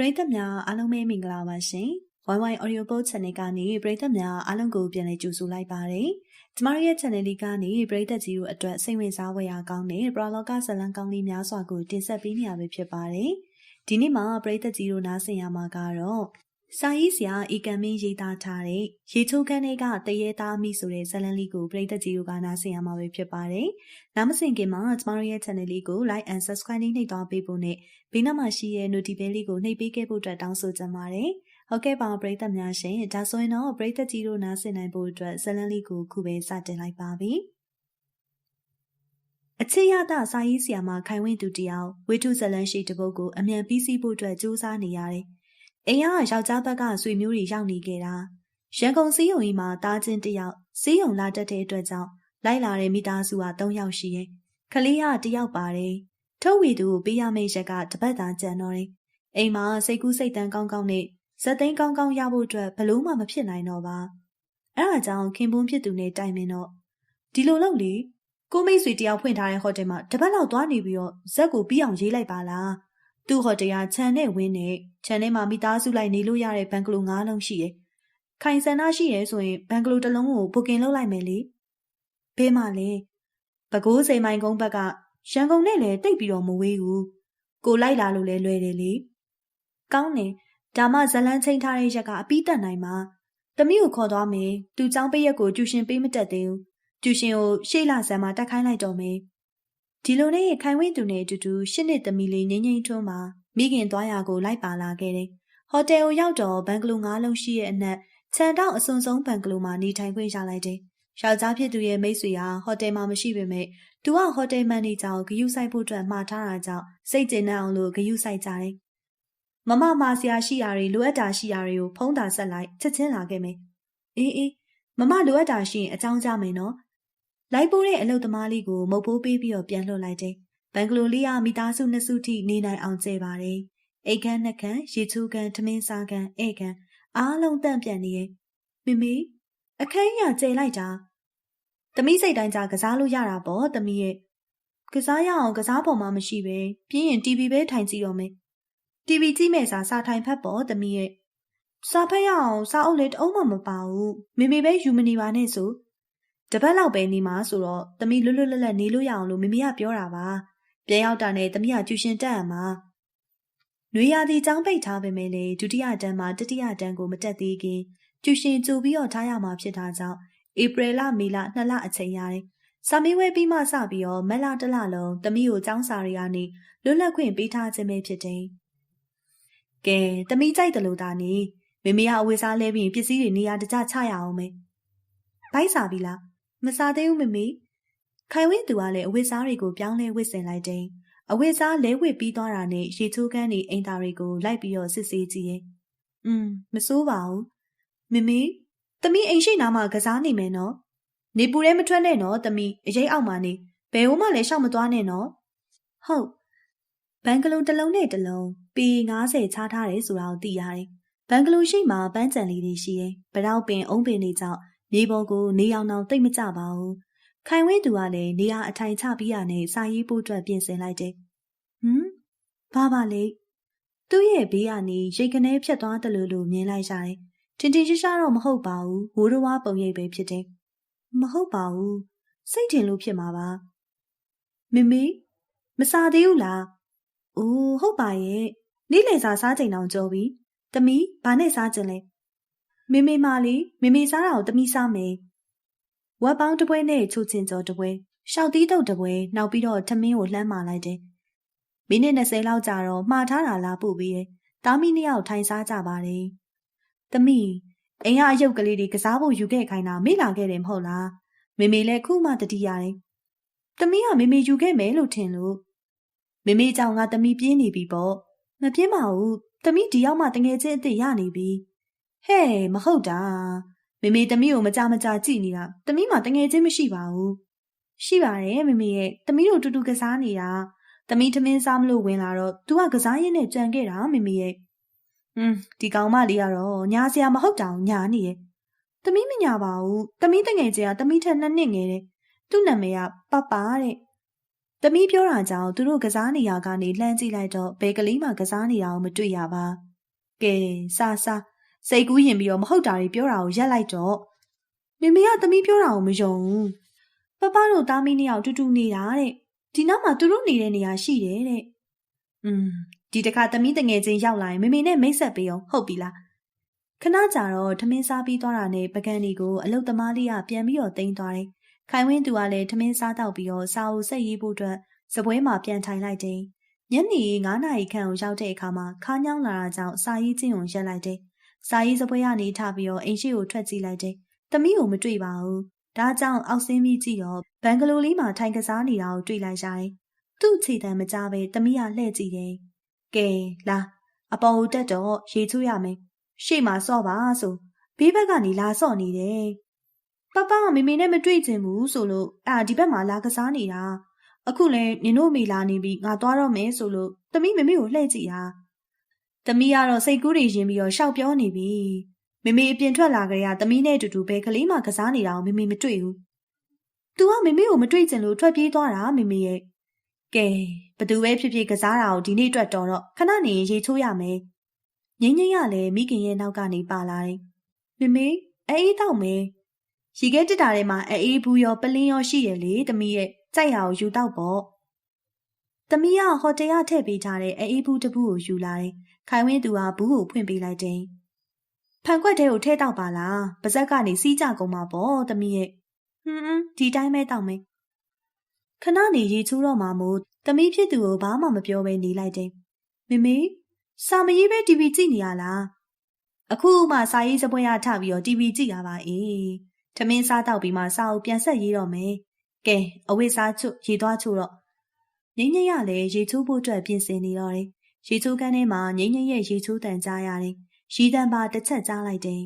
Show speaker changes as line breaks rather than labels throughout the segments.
ပရိသတ်များအားလုံးပဲမင်္ဂလာပါရှင်။ YY Audio Book Channel ကနေပရိသတ်များအားလုံးကိုပြန်လည်ကြိုဆိုလိုက်ပါတယ်။ကျမတို့ရဲ့ channel လေးကနေပရိသတ်ကြီးတို့အတွက်စိတ်ဝင်စားဖွယ်ရာကောင်းတဲ့ပရလောကဇလံကောင်းလေးများစွာကိုတင်ဆက်ပေးနေရပဲဖြစ်ပါတယ်။ဒီနေ့မှာပရိသတ်ကြီးတို့နားဆင်ရမှာကတော့ စာရေးဆရာဧကံမင်းရေးသားထားတဲ့ရေချိုးခန်းတွေကတရေသားမိဆိုတဲ့ဇာတ်လမ်းလေးကိုပရိသတ်ကြီးတို့ကနားဆင်ရမှာပဲဖြစ်ပါတယ်။နားမဆင်ခင်မှာကျမတို့ရဲ့ channel လေးကို like and subscribe နှိပ်သွားပေးဖို့နဲ့ဘေးနားမှာရှိတဲ့ notification လေးကိုနှိပ်ပေးခဲ့ဖို့အတွက်တောင်းဆိုချင်ပါတယ်။ဟုတ်ကဲ့ပါပရိသတ်များရှင်။ဒါဆိုရင်တော့ပရိသတ်ကြီးတို့နားဆင်နိုင်ဖို့အတွက်ဇာတ်လမ်းလေးကိုခုပဲစတင်လိုက်ပါပြီ။အချစ်ရတာစာရေးဆရာမခိုင်ဝင်းသူတယောက်ဝိထုဇလန်းရှိတပုတ်ကိုအမြန်ပြီးစီးဖို့အတွက်ကြိုးစားနေရတယ်။ အိမ်ကယောက်ျားဘက်ကဆွေမျိုးတွေရောက်နေခဲ့တာရန်ကုန်စည်းရုံကြီးမှာတားချင်းတယောက်စည်းရုံလာတတ်တဲ့အတွက်ကြောင့်လိုက်လာတဲ့မိသားစုက၃ယောက်ရှိရဲ့ခလေးကတယောက်ပါတယ်ထုတ်ဝီသူကိုပေးရမယ့်ရက်ကတပတ်သာကြံတော့တယ်အိမ်မှာစိတ်ကူးစိတ်တန်းကောင်းကောင်းနဲ့ဇက်သိန်းကောင်းကောင်းရဖို့အတွက်ဘလို့မှမဖြစ်နိုင်တော့ပါအဲ့ဒါကြောင့်ခင်ပွန်းဖြစ်သူနဲ့တိုင်ပင်တော့ဒီလိုလုပ်လေကိုမိတ်ဆွေတယောက်ဖွင့်ထားတဲ့ဟိုတယ်မှာတပတ်လောက်သွားနေပြီးတော့ဇက်ကိုပြီးအောင်ရေးလိုက်ပါလား သူ့ဟိုတယ်ကခြံနဲ့ဝင်းနဲ့ခြံထဲမှာမိသားစုလိုက်နေလို့ရတဲ့ဘန်ကလို၅လုံးရှိတယ်။ခိုင်ဆန္ဒရှိရဲဆိုရင်ဘန်ကလိုတစ်လုံးကိုဘုကင်လုပ်လိုက်မယ်လေ။ဘေးမှာလေပကိုးစိန်မိုင်ကုန်းဘက်ကရန်ကုန်နဲ့လည်းတိတ်ပြီးတော့မဝေးဘူး။ကိုလိုက်လာလို့လည်းလွယ်တယ်လေ။ကောင်းတယ်ဒါမှဇလန်းချင်းထားတဲ့ရက်ကအပီးတက်နိုင်မှာ။တမီးကိုခေါ်သွားမယ်။သူចောင်းပိတ်ရက်ကိုကျူရှင်ပေးမတက်သေးဘူး။ကျူရှင်ကိုရှေ့လာဆန်မှာတက်ခိုင်းလိုက်တော့မယ်။ ဒီလိုနဲ့ခိုင်ဝင်းသူနဲ့အတူတူရှစ်နှစ်သမီးလေးငိမ့်ငိမ့်ထွန်းမှာမိခင်သွားရာကိုလိုက်ပါလာခဲ့တယ်။ဟိုတယ်ကိုရောက်တော့ဘန်ကလို၅လုံးရှိရဲ့အနက်ခြံတောက်အစွန်ဆုံးဘန်ကလိုမှာနေထိုင်ခွင့်ရလိုက်တယ်။ယောက်ျားဖြစ်သူရဲ့မိတ်ဆွေဟာဟိုတယ်မှာမရှိပေမဲ့သူကဟိုတယ်မန်နေဂျာကိုဂယုစိုက်ဖို့အတွက်မှာထားတာကြောင့်စိတ်ကျဉ်နှံ့အောင်လို့ဂယုစိုက်ကြတယ်။မမမာဆရာရှိရာတွေလိုအပ်တာရှိရာတွေကိုဖုံးတာဆက်လိုက်ချက်ချင်းလာခဲ့မယ်။အေးအေးမမလိုအပ်တာရှိရင်အကြောင်းကြားမယ်နော် လိုက်ပိုးတဲ့အလုပ်သမားလေးကိုမုတ်ဖိုးပေးပြီးတော့ပြန်လွှတ်လိုက်တယ်။ဘန်ကလိုလေးကမိသားစုနှစ်စုထိနေနိုင်အောင်ကျဲပါတယ်။အိတ်ခမ်းနှက်ခမ်းရေချိုးခမ်းထမင်းစားခမ်းဧခမ်းအားလုံးတန့်ပြန်နေရဲ့။မိမိအခန်းရကျဲလိုက်တာ။သမီးစိတ်တိုင်းကြကစားလို့ရတာပေါ့သမီးရဲ့။ကစားရအောင်ကစားပေါ်မှာမရှိပဲပြင်းရင် TV ပဲထိုင်ကြည့်တော့မယ်။ TV ကြည့်မဲ့စာစာထိုင်ဖတ်ပေါ့သမီးရဲ့။စာဖတ်ရအောင်စာအုပ်လေးတအုံးမှမပါဘူး။မိမိပဲယူမနေပါနဲ့ဆို။ တပတ်လောက်ပဲနေမှာဆိုတော့သမီးလွတ်လွတ်လပ်လပ်နေလို့ရအောင်လို့မမေကပြောတာပါပြန်ရောက်တာနဲ့သမီးကကျူရှင်တက်ရမှာနွေရာသီចောင်းပိတ်ထားပေမဲ့လေဒုတိယတန်းမှာတတိယတန်းကိုမတက်သေးခင်ကျူရှင်ကြိုပြီးတော့ထားရမှာဖြစ်တာကြောင့်ဧပြီလမေလနှစ်လအချိန်ရတယ်စာမေးဝဲပြီးမှစပြီးတော့မက်လာတလလုံးသမီးကိုចောင်းစာတွေကနေလွတ်လပ်ခွင့်ပေးထားခြင်းပဲဖြစ်တယ်ကဲသမီးကြိုက်တယ်လို့သာနေမေမေကအဝေးစားလဲပြီးပစ္စည်းတွေနေရာတကျချရအောင်မယ်ဘိုက်စာပြီလား မစားသေးဘူးမမေခိုင်ဝင်းသူကလည်းအဝတ်စားတွေကိုပြောင်းလဲဝတ်ဆင်လိုက်တယ်အဝတ်စားလဲဝတ်ပြီးသွားတာနဲ့ရေချိုးကန်းနေအိမ်သားတွေကိုလိုက်ပြီးတော့စစ်ဆေးကြည့်ရဲ့อืมမစိုးပါဘူးမမေသမီးအိမ်ရှိနားမှာကစားနေမယ်နော်နေပူရဲမထွက်နဲ့နော်သမီးအရေးအောက်မှာနေဘယ်ဟိုမှလည်းရှောက်မသွားနဲ့နော်ဟုတ်ဘန်ကလိုတစ်လုံးနဲ့တစ်လုံးပီ90ချားထားတယ်ဆိုတာကိုသိရတယ်ဘန်ကလိုရှိမှာပန်းကြံလေးတွေရှိရဲ့ဗရောက်ပင်အုံးပင်တွေကြောင့် မြေပေါ်ကိုနေအောင်အောင်တိတ်မကြပါဘူး။ခိုင်ဝင်းသူကလည်းနေရာအထိုင်ချပြီးရနဲ့စာရေးဖို့အတွက်ပြင်ဆင်လိုက်တယ်။ဟမ်ဘာပါလဲ။သူ့ရဲ့ဘေးကနေရိတ်ကနေဖြတ်သွားတယ်လို့လို့မြင်လိုက်ရတယ်။တင်တင်ရှားရှားတော့မဟုတ်ပါဘူး။ဝိုးတော်ဝါပုံရိပ်ပဲဖြစ်တယ်။မဟုတ်ပါဘူး။စိတ်ထင်လို့ဖြစ်မှာပါ။မမေမစားသေးဘူးလား။အိုးဟုတ်ပါရဲ့။နေ့လည်စာစားချိန်တောင်ကြောပြီ။သမီးဘာနဲ့စားကြလဲ။ မေမေမာလီမေမေစားတာကိုတမိစားမယ်ဝက်ပေါင်းတပွဲနဲ့ချိုချင်ကျော်တပွဲရှောက်သီးတုပ်တပွဲနောက်ပြီးတော့ထမင်းကိုလှမ်းမာလိုက်တယ်မိနစ်20လောက်ကြာတော့မှားထားတာလားပို့ပြီးရဲ့တားမီနှစ်ယောက်ထိုင်စားကြပါတယ်သမီးအိမ်ကအယုတ်ကလေးတွေကစားဖို့ယူခဲ့ခိုင်းတာမေ့လာခဲ့တယ်မဟုတ်လားမေမေလည်းခုမှတတိရတယ်သမီးကမေမေယူခဲ့မယ်လို့ထင်လို့မေမေကြောင့်ငါသမီးပြင်းနေပြီပေါ့မပြင်းပါဘူးသမီးဒီရောက်မှတငယ်ချင်းအစ်စ်ရနေပြီ ဟဲ့မဟုတ်တာမေမေသမီးကိုမကြမကြကြည့်နေတာသမီးမှတငယ်ချင်းမရှိပါဘူးရှိပါတယ်မေမေရဲ့သမီးတို့တူတူကစားနေတာသမီးထမင်းစားမလို့ဝင်လာတော့ तू ကကစားရင်းနဲ့ကြံခဲ့တာမေမေရဲ့อืมဒီကောင်မလေးကတော့ညာစရာမဟုတ်တာညာနေရဲ့သမီးမညာပါဘူးသမီးတငယ်ချင်းကသမီးထက်နှစ်နှစ်ငယ်တယ်သူ့နာမည်ကပပတဲ့သမီးပြောတာကြောင့်သူတို့ကစားနေရကနေလှမ်းကြည့်လိုက်တော့ဘယ်ကလေးမှကစားနေတာကိုမတွေ့ရပါဘူး ကဲစားစား စိတ်ကူးရင်ပြီးတော့မဟုတ်တာတွေပြောတာကိုရက်လိုက်တော့မေမေကသမီးပြောတာကိုမယုံဘူးပပတို့သားမီးနှစ်ယောက်တူတူနေတာတဲ့ဒီနောက်မှာသူတို့နေတဲ့နေရာရှိတယ်တဲ့อืมဒီတခါသမီးတငယ်ချင်းရောက်လာရင်မေမေနဲ့မိတ်ဆက်ပေးအောင်ဟုတ်ပြီလားခဏကြာတော့ထမင်းစားပြီးသွားတာနဲ့ပကံဒီကိုအလုတ်သမားလေးကပြန်ပြီးတော့တင်းသွားတယ်ခိုင်ဝင်းသူကလည်းထမင်းစားတော့ပြီးတော့စာအုပ်ဆက်ရေးဖို့အတွက်စပွဲမှာပြန်ထိုင်လိုက်တယ်ညနေ9နာရီခန့်ကိုရောက်တဲ့အခါမှာခါးညောင်းလာတာကြောင့်စာရေးချင်းကိုရက်လိုက်တယ် စာရေးစပွဲကနေထပြီးတော့အိမ်ရှိကိုထွက်ကြည့်လိုက်တယ်သမီးကိုမတွေ့ပါဘူးဒါကြောင့်အောက်ဆင်းပြီးကြည့်တော့ဘန်ဂလိုလေးမှာထိုင်ကစားနေတာကိုတွေ့လိုက်ရတယ်သူ့ခြေတံမကြပဲသမီးကလှည့်ကြည့်တယ်ကဲလာအပေါ်ကိုတက်တော့ရေချိုးရမယ်ရှေ့မှာစော့ပါဆိုဘေးဘက်ကနေလာစော့နေတယ်ပပကမေမေနဲ့မတွေ့ချင်ဘူးဆိုလို့အာဒီဘက်မှာလာကစားနေတာအခုလဲနင်တို့မေလာနေပြီငါသွားတော့မယ်ဆိုလို့သမီးမေမေကိုလှည့်ကြည့်တာ သမီးကတော့စိတ်ကူးတွေရင်ပြီးတော့ရှောက်ပြောနေပြီမေမေအပြင်ထွက်လာကြရသမီးနဲ့အတူတူပဲကလေးမှကစားနေတာကိုမေမေမတွေ့ဘူး။ "तू ကမေမေကိုမတွေ့ချင်လို့ထွက်ပြေးသွားတာမေမေရဲ့။ကဲဘသူပဲဖြစ်ဖြစ်ကစားတာကိုဒီနေ့အတွက်တော်တော့ခဏနေရေချိုးရမယ်။ငိမ့်ငိမ့်ကလည်းမိခင်ရဲ့နောက်ကနေပါလာတယ်။မေမေအေးတောက်မယ်။ရေခဲတက်တာထဲမှာအေးဘူးရောပလင်းရောရှိတယ်လေသမီးရဲ့ကြိုက်ရအောင်ယူတော့ပေါ့။သမီးကဟိုတယ်ကထည့်ပေးထားတဲ့အေးဘူးတပူကိုယူလာတယ်။ ခိုင်ဝင်းသူကဘူးကိုဖွင့်ပေးလိုက်တယ်။ဖန်ခွက်ထဲကိုထဲတောက်ပါလားပါဇက်ကနေစီးကြကုန်မှာပေါ့သမီးရဲ့ဟွန်းဒီတိုင်းပဲတောက်မယ်ခဏနေရေချိုးတော့မှမို့သမီးဖြစ်သူကိုဘာမှမပြောဘဲနေလိုက်တယ်မမေစာမရေးပဲ TV ကြည့်နေရလားအခုမှစာရေးစပွဲရထပြီးတော့ TV ကြည့်ရပါအေးထမင်းစားတော့ပြီးမှစာအုပ်ပြန်ဆက်ရေးတော့မယ်ကဲအဝိစားချုပ်ရေသွားချို့တော့ငိမ့်ငိမ့်ရလည်းရေချိုးဖို့အတွက်ပြင်ဆင်နေတော့တယ် ရေချိုးကန်းထဲမှာငိမ့်ငိမ့်ရဲ့ရေချိုးတန်ကြားရတယ်ရီတန်ပါတစ်ချက်ကြားလိုက်တယ်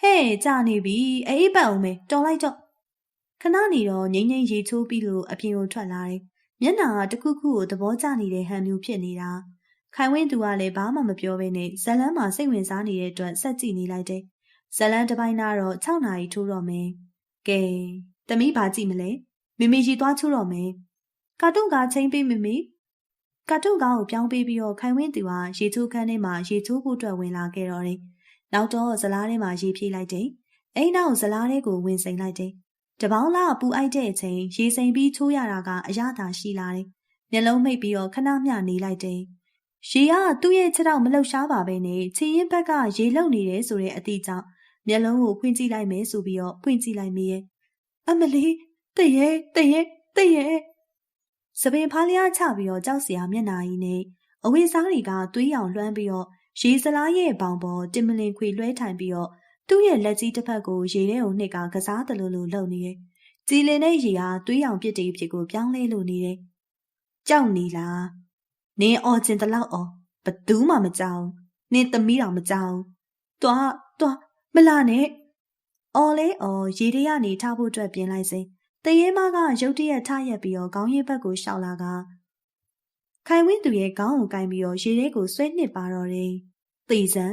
ဟဲ့ကြာနေပြီအေးပတ်အောင်မယ်တော်လိုက်တော့ခဏနေတော့ငိမ့်ငိမ့်ရေချိုးပြီးလို့အပြင်ကိုထွက်လာတယ်မျက်နှာကတခုခုကိုသဘောကျနေတဲ့ဟန်မျိုးဖြစ်နေတာခိုင်ဝင်းသူကလည်းဘာမှမပြောဘဲနဲ့ဇလန်းမှာစိတ်ဝင်စားနေတဲ့အတွက်ဆက်ကြည့်နေလိုက်တယ်ဇလန်းတစ်ပိုင်းတော့6နာရီထိုးတော့မယ်ကဲတမိဘာကြည့်မလဲမမေကြီးသွားချိုးတော့မယ်ကာတွန်းကချင်းပေးမမေ ကာတုကားကိုပြောင်းပေးပြီးတော့ခိုင်ဝင်းသူဟာရေချိုးခန်းထဲမှာရေချိုးဖို့အတွက်ဝင်လာခဲ့တော့တယ်။နောက်တော့ဇလားထဲမှာရေဖြည့်လိုက်တယ်။အိမ်နောက်ဇလားထဲကိုဝင်စိန်လိုက်တယ်။တပေါင်းလားပူအိုက်တဲ့အချိန်ရေစိန်ပြီးချိုးရတာကအရသာရှိလာတယ်။မျက်လုံးမိတ်ပြီးတော့ခဏမျှနေလိုက်တယ်။ရေကသူ့ရဲ့ခြေထောက်မလှုပ်ရှားပါပဲနဲ့ချင်းရင်ဘက်ကရေလုံနေတယ်ဆိုတဲ့အသည့်ကြောင့်မျက်လုံးကိုဖွင့်ကြည့်လိုက်မယ်ဆိုပြီးတော့ဖွင့်ကြည့်လိုက်မိရဲ့။အမလီတည့်ရဲ့တည့်ရဲ့တည့်ရဲ့ စပင်ဖားလျားချပြီးတော့ကြောက်စရာမျက်နာကြီးနဲ့အဝိစားတွေကသွေးရောင်လွှမ်းပြီးတော့ရေစလားရဲ့ဘောင်ပေါ်တင်မလင်ခွေလွှဲထိုင်ပြီးတော့သူ့ရဲ့လက်ကြီးတစ်ဖက်ကိုရေထဲကိုနှစ်ကကစားတယ်လို့လို့လှုပ်နေတယ်။ကြည်လင်တဲ့ရေဟာသွေးရောင်ပြစ်တေးဖြစ်ကိုပြောင်းလဲလို့နေတယ်။ကြောက်နေလား။နင်းအော်ကျင်တလောက်အော်ဘသူမှမကြောက်။နင်းသမီးတော်မကြောက်။သွားသွားမလာနဲ့။အော်လဲအော်ရေထဲကနေထားဖို့အတွက်ပြင်လိုက်စဉ် တရေမကရုတ်တရက်ထရက်ပြီးတော့ခေါင်းရည်ဘက်ကိုရှောက်လာကခိုင်ဝင်းသူရဲ့ခေါင်းကိုကင်ပြီးတော့ရေထဲကိုဆွဲနှစ်ပါတော့တယ်။သေစံ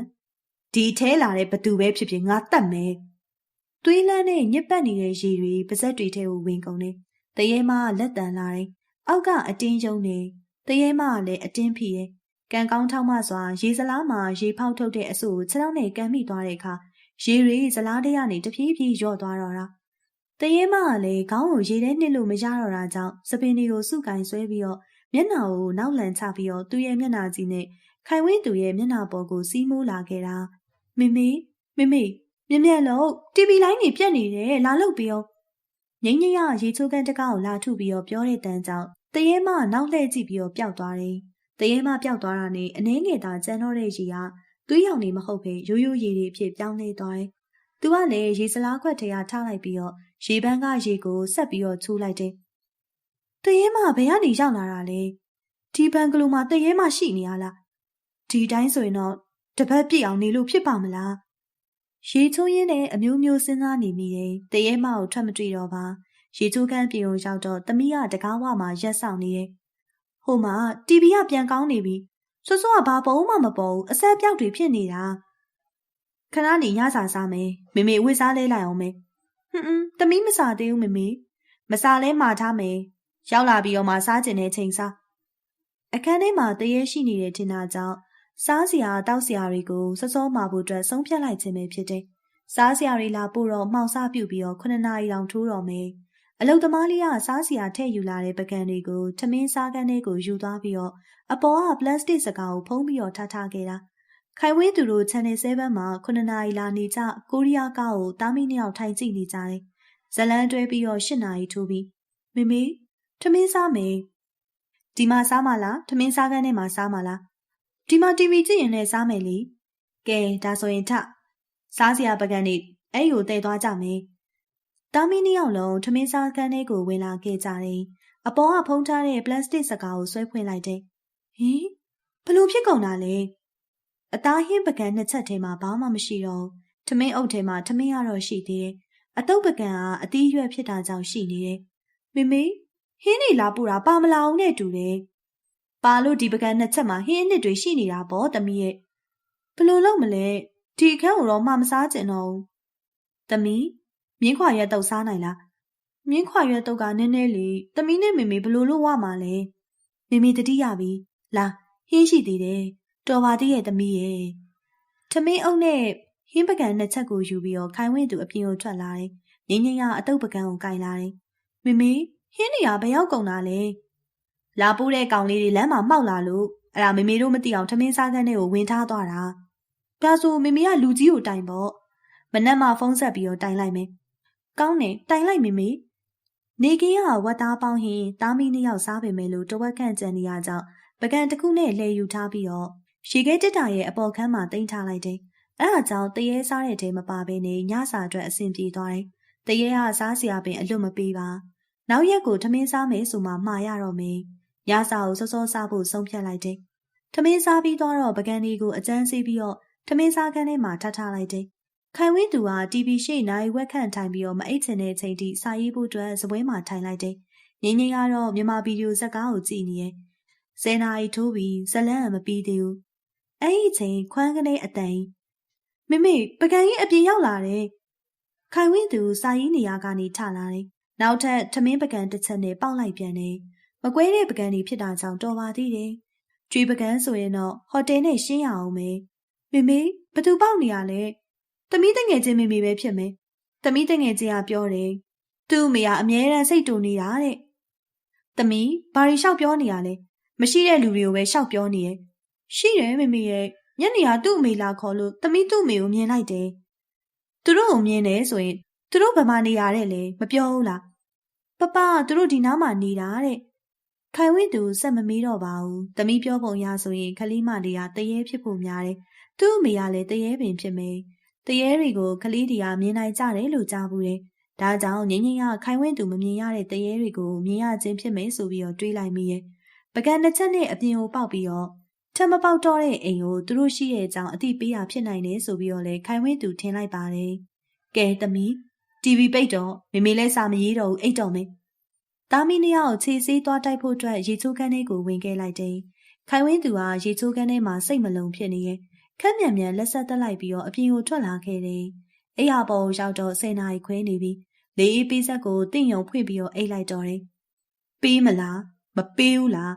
ဒီထဲလာတဲ့ဘသူပဲဖြစ်ဖြစ်ငါတတ်မယ်။သွေးလန်းနဲ့ညစ်ပတ်နေတဲ့ရေတွေပါဇက်တွေထဲကိုဝင်ကုန်တယ်။တရေမကလက်တန်လာတယ်။အောက်ကအတင်းယုံနေတရေမကလည်းအတင်းဖိရဲ့။ကံကောင်းထောက်မှစွာရေစလားမှာရေဖောက်ထုတ်တဲ့အဆူကိုခြေထောက်နဲ့ကန်မိသွားတဲ့အခါရေတွေစလားထဲကနေတဖြည်းဖြည်းလျော့သွားတော့တာ။ တရေမကလည်းခေါင်းကိုရေထဲနှစ်လို့မရတော့တာကြောင့်စပင်တွေကိုစုကင်ဆွဲပြီးတော့မျက်နှာကိုနောက်လန်ချပြီးတော့သူ့ရဲ့မျက်နှာကြီးနဲ့ခိုင်ဝင်းသူရဲ့မျက်နှာပေါ်ကိုစီးမိုးလာခဲ့တာမေမေမေမေမြင်မြင်လို့တီဗီလိုင်းနေပြက်နေတယ်လာလို့ပြီးတော့ငိမ့်ငိမ့်ရရေချိုးကန်တကားကိုလာထုပြီးတော့ပြောတဲ့တန်းကြောင့်တရေမနောက်လှည့်ကြည့်ပြီးတော့ပျောက်သွားတယ်တရေမပျောက်သွားတာနဲ့အနှဲငယ်သာကျန်တော့တဲ့ရေကသွေးရောင်နေမဟုတ်ပဲရိုးရိုးရည်တွေအဖြစ်ပြောင်းလဲသွားတယ်သူကလည်းရေစလားခွက်ထဲကထားလိုက်ပြီးတော့ ရေပန်းကရေကိုဆက်ပြီးတော့ချိုးလိုက်တယ်။တရေမဘယ်ကနေရောက်လာတာလဲ။ဒီဘန်ကလိုမှာတရေမရှိနေရလား။ဒီတိုင်းဆိုရင်တော့တပတ်ပြည့်အောင်နေလို့ဖြစ်ပါမလား။ရေချိုးရင်းနဲ့အမျိုးမျိုးစဉ်းစားနေမိတယ်။တရေမကိုထွက်မတွေ့တော့ပါ။ရေချိုးကန်းပြေုံရောက်တော့သမီးကတကားဝမှာရက်ဆောင်နေတယ်။ဟိုမှာတီဗီကပြန်ကောင်းနေပြီ။စောစောကဘာပုံမှမပေါ်ဘူးအဆက်ပြောက်တွေဖြစ်နေတာ။ခဏနေရစာစားမယ်။မေမေဝစ်စားလဲလိုက်အောင်မယ် ဟွန်းတမီးမစားသေးဘူးမမေမစားလဲမှာထားမယ်ရောက်လာပြီးတော့မှစားကျင်တဲ့ချိန်စားအခန်းထဲမှာတရေရှိနေတဲ့ထင်တာကြောင့်စားစရာတောက်စရာတွေကိုစောစောမှာဖို့အတွက်ဆုံးဖြတ်လိုက်ခြင်းပဲဖြစ်တယ်။စားစရာတွေလာပို့တော့မှောင်စားပြုတ်ပြီးတော့ခုနှစ်နာရီတောင်ထိုးတော့မယ်။အလုတ်သမားလေးကစားစရာထည့်ယူလာတဲ့ပကံတွေကိုထမင်းစားကန်းလေးကိုယူသွားပြီးတော့အပေါ်ကပလတ်စတစ်စကားကိုဖုံးပြီးတော့ထားထားခဲ့တာ။ ခိုင်ဝင်းသူတို့ Channel 7မှာခုနှစ်နာရီလာနေကြကိုရီးယားကားကိုတားမီနှစ်ယောက်ထိုင်ကြည့်နေကြတယ်။ဇလန်းတွဲပြီးတော့၈နာရီထိုးပြီးမမေထမင်းစားမယ်။ဒီမှာစားမလားထမင်းစားကန်းထဲမှာစားမလားဒီမှာ TV ကြည့်ရင်လည်းစားမယ်လေကဲဒါဆိုရင်ထစားစရာပကံနေအဲ့ကိုတည်သွားကြမယ်တာမီနှစ်ယောက်လုံးထမင်းစားကန်းလေးကိုဝင်လာခဲ့ကြတယ်အပေါ်ကဖုံးထားတဲ့ပလတ်စတစ်စကားကိုဆွဲဖွင့်လိုက်တယ်ဟင်ဘလို့ဖြစ်ကုန်တာလဲ အသားဟင်းပကံနှစ်ချက်ထဲမှာဘာမှမရှိတော့ထမင်းအုပ်ထဲမှာထမင်းရတော့ရှိသေးတယ်အတုပ်ပကံကအတီးရွက်ဖြစ်တာကြောင့်ရှိနေတယ်မေမေဟင်းနေလာပူတာပါမလာအောင်နဲ့တူတယ်ပါလို့ဒီပကံနှစ်ချက်မှာဟင်းအနှစ်တွေရှိနေတာပေါ့တမီးရဲ့ဘလို့လုပ်မလဲဒီအခန်းကိုတော့မှမစားကျင်တော့ဘူးတမီးမြင်းခွာရွက်တုပ်စားနိုင်လားမြင်းခွာရွက်တုပ်ကနည်းနည်းလေးတမီးနဲ့မေမေဘလို့လို့ဝမှာလဲမေမေတတိယပြီလာဟင်းရှိသေးတယ် တော်ပါသေးရဲ့တမီးရဲ့ထမင်းအုပ်နဲ့ဟင်းပကံနှစ်ချက်ကိုယူပြီးတော့ခိုင်ဝင်းသူအပြင်ကိုထွက်လာတယ်ငင်းငင်းကအတုပ်ပကံကိုကင်လာတယ်မေမေဟင်းနေရဘယ်ရောက်ကုန်တာလဲလာပိုးတဲ့ကောင်လေးတွေလမ်းမှာမှောက်လာလို့အဲ့ဒါမေမေတို့မသိအောင်ထမင်းစားခန်းထဲကိုဝင်ထားသွားတာဒါဆိုမေမေကလူကြီးကိုတိုင်ပေါ့မနက်မှဖုန်းဆက်ပြီးတော့တိုင်လိုက်မယ်ကောင်းတယ်တိုင်လိုက်မေမေနေကင်းကဝတ်သားပေါင်းဟင်းတားမီနှစ်ယောက်စားပေမဲ့လို့တဝက်ခန့်ကြံနေရကြောင်းပကံတစ်ခုနဲ့လှည့်ယူထားပြီးတော့ ရေခဲတက်တာရဲ့အပေါ်ခန်းမှာတင်ထားလိုက်တယ်အဲ့ဒါကြောင့်တရေစားတဲ့တဲမပါဘဲနဲ့ညစာအတွက်အဆင်ပြေသွားတယ်တရေကစားစရာပင်အလွတ်မပေးပါနောက်ရက်ကိုထမင်းစားမယ်ဆိုမှမှာရတော့မယ်ညစာကိုစောစောစားဖို့ဆုံးဖြတ်လိုက်တယ်။ထမင်းစားပြီးတော့ပကံဒီကိုအကျန်းစီးပြီးတော့ထမင်းစားခန်းထဲမှာထားထားလိုက်တယ်။ခိုင်ဝင်းသူက TV ရှေ့နိုင်ဝက်ခန့်ထိုင်ပြီးတော့မအိတ်ချင်တဲ့အချိန်ထိစာရေးဖို့အတွက်စပွဲမှာထိုင်လိုက်တယ်။ငင်းငင်းကတော့မြန်မာဗီဒီယိုဇက်ကားကိုကြည့်နေရဲ့။ဆယ်နာရီထိုးပြီးဇလန်းမပြီးသေးဘူး။ အဲ့ဒီအချိန်ခွန်းကနေအတန်မမေပကံကြီးအပြင်ရောက်လာတယ်။ခိုင်ဝင်းသူစာရေးနေရကနေထလာတယ်။နောက်ထပ်ထမင်းပကံတစ်ချက်နဲ့ပေါက်လိုက်ပြန်တယ်။မကွဲတဲ့ပကံတွေဖြစ်တာကြောင့်တော်ပါသေးတယ်။ကျွေးပကံဆိုရင်တော့ဟိုတယ်နဲ့ရှင်းရအောင်မယ်။မေမေဘသူပေါက်နေရလဲ။သမီးတငယ်ချင်းမေမေပဲဖြစ်မယ်။သမီးတငယ်ချင်းကပြောတယ်။သူ့မေကအမြဲတမ်းစိတ်တူနေတာတဲ့။သမီးဘာရီလျှောက်ပြောနေရလဲ။မရှိတဲ့လူတွေကိုပဲလျှောက်ပြောနေရဲ့။ ရှိတယ်မေမေရဲ့ညနေကသူ့အမေလာခေါ်လို့သမီးသူ့အမေကိုမြင်လိုက်တယ်။သူတို့ကိုမြင်တယ်ဆိုရင်သူတို့ဗမာနေရတဲ့လေမပြောဘူးလား။ပပကသူတို့ဒီနားမှာနေတာတဲ့။ခိုင်ဝင်းသူစက်မမေးတော့ပါဘူး။သမီးပြောပုံရဆိုရင်ခလီမလေးကတရေဖြစ်ဖို့များတယ်။သူ့အမေကလည်းတရေပင်ဖြစ်မယ်။တရေတွေကိုခလီတီကမြင်နိုင်ကြတယ်လို့ကြားဘူးတယ်။ဒါကြောင့်ငင်းငင်းကခိုင်ဝင်းသူမမြင်ရတဲ့တရေတွေကိုမြင်ရခြင်းဖြစ်မယ်ဆိုပြီးတော့တွေးလိုက်မိရဲ့။ပကံတစ်ချက်နဲ့အပြင်ကိုပေါက်ပြီးတော့ ထမပေါက်တော့တဲ့အိမ်ကိုသူတို့ရှိရဲ့အကြောင်းအသိပေးရဖြစ်နိုင်တယ်ဆိုပြီးတော့လေခိုင်ဝင်းသူထင်လိုက်ပါတယ်။ကဲသမီး TV ပိတ်တော့မေမေလည်းစာမရေးတော့ဘူးအိတ်တော်မယ်။သားမီးနှစ်ယောက်ခြေဆေးသွားတိုက်ဖို့အတွက်ရေချိုးကန်းလေးကိုဝင်ခဲ့လိုက်တယ်။ခိုင်ဝင်းသူကရေချိုးကန်းထဲမှာစိတ်မလုံဖြစ်နေရဲ့ခက်မြန်မြန်လက်ဆက်တက်လိုက်ပြီးတော့အပြင်ကိုထွက်လာခဲ့တယ်။အိယာပေါ်ရောက်တော့ဆယ်နာရီခွဲနေပြီ။လေးအေးပေးဆက်ကိုတင့်ယုံဖွင့်ပြီးတော့အိတ်လိုက်တော့တယ်။ပေးမလားမပေးဘူးလား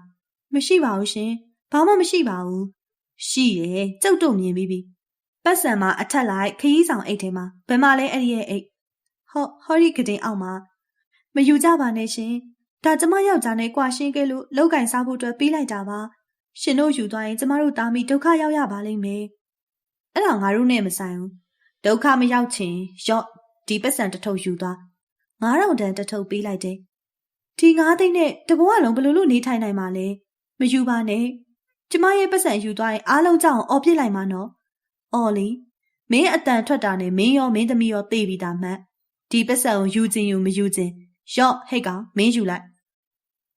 မရှိပါဘူးရှင်။ ဘာမှမရှိပါဘူး။ရှိတယ်ကျုပ်တို့မြင်ပြီးပြီ။ပတ်စံမှာအထက်လိုက်ခရီးဆောင်အိတ်ထဲမှာဘယ်မှာလဲအဲ့ဒီရဲ့အိတ်ဟောဟောဒီကတင်အောက်မှာမယူကြပါနဲ့ရှင်ဒါကျမယောက်ျားနဲ့ကြွာရှင်းခဲ့လို့လောက်ကင်စားဖို့အတွက်ပေးလိုက်တာပါရှင်တို့ယူသွားရင်ကျမတို့သားမိဒုက္ခရောက်ရပါလိမ့်မယ်အဲ့ဒါငါတို့နဲ့မဆိုင်ဘူးဒုက္ခမရောက်ချင်ရော့ဒီပတ်စံတထုပ်ယူသွား9000တန်တထုပ်ပေးလိုက်တယ်ဒီ9သိန်းနဲ့တဘောကလုံးဘလို့လို့နေထိုင်နိုင်မှာလဲမယူပါနဲ့ ကျမရဲ့ပတ်စံယူသွားရင်အားလုံးကြောက်အောင်အော်ပြစ်လိုက်မှာနော်အော်လီမင်းအတန်ထွက်တာနဲ့မင်းရောမင်းသမီးရောသိပြီးသားမှတ်ဒီပတ်စံကိုယူခြင်းယူမယူခြင်းရော့ဟိတ်ကောင်မင်းယူလိုက်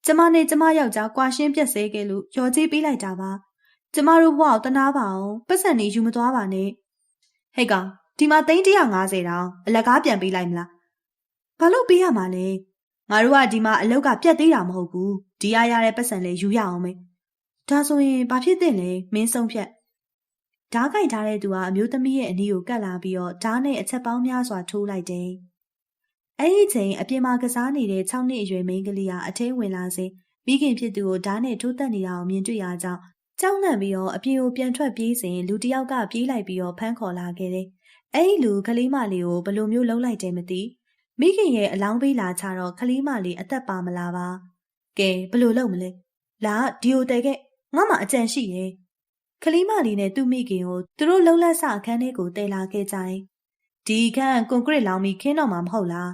ကျမနဲ့ကျမယောက်ျားကွာရှင်းပြက်စဲခဲ့လို့ရော်ကြီးပေးလိုက်တာပါကျမတို့ဘဝကိုတနာပါအောင်ပတ်စံနေယူမသွားပါနဲ့ဟိတ်ကောင်ဒီမှာသိန်း150တောင်အလကားပြန်ပေးလိုက်မလားဘာလို့ပေးရမှာလဲငါတို့ကဒီမှာအလောက်ကပြက်သေးတာမဟုတ်ဘူးဒီရရတဲ့ပတ်စံလေးယူရအောင်မေ ဒါဆိုရင်ဘာဖြစ်တဲ့လဲမင်းဆုံးဖြတ်ဓားကြိုက်ထားတဲ့သူကအမျိုးသမီးရဲ့အနီးကိုကတ်လာပြီးတော့ဓားနဲ့အချက်ပေါင်းများစွာထိုးလိုက်တယ်အဲ့ဒီချိန်အပြင်မှာကစားနေတဲ့6နှစ်အရွယ်မိန်းကလေးဟာအထင်းဝင်လာစဉ်မိခင်ဖြစ်သူကိုဓာတ်နဲ့ထိုးတက်နေတာကိုမြင်တွေ့ရကြောင်းကြောက်လန့်ပြီးတော့အပြင်ကိုပြန်ထွက်ပြေးစဉ်လူတစ်ယောက်ကပြေးလိုက်ပြီးတော့ဖမ်းခေါ်လာခဲ့တယ်။အဲ့ဒီလူကလေးမလေးကိုဘယ်လိုမျိုးလှုပ်လိုက်တယ်မသိ။မိခင်ရဲ့အလောင်းပေးလာချတော့ကလေးမလေးအသက်ပါမလားပါ။ကဲဘယ်လိုလုပ်မလဲ။လာဒီကိုတဲခဲ့ ငါမှအကြံရှိရဲ့။ကလေးမလေးနဲ့သူ့မိခင်ကိုသူတို့လှုပ်လက်ဆအခန်းထဲကိုတည်လာခဲ့ကြတယ်။ဒီခန်းကွန်ကရစ်လောင်းပြီးခင်းတော့မှာမဟုတ်လား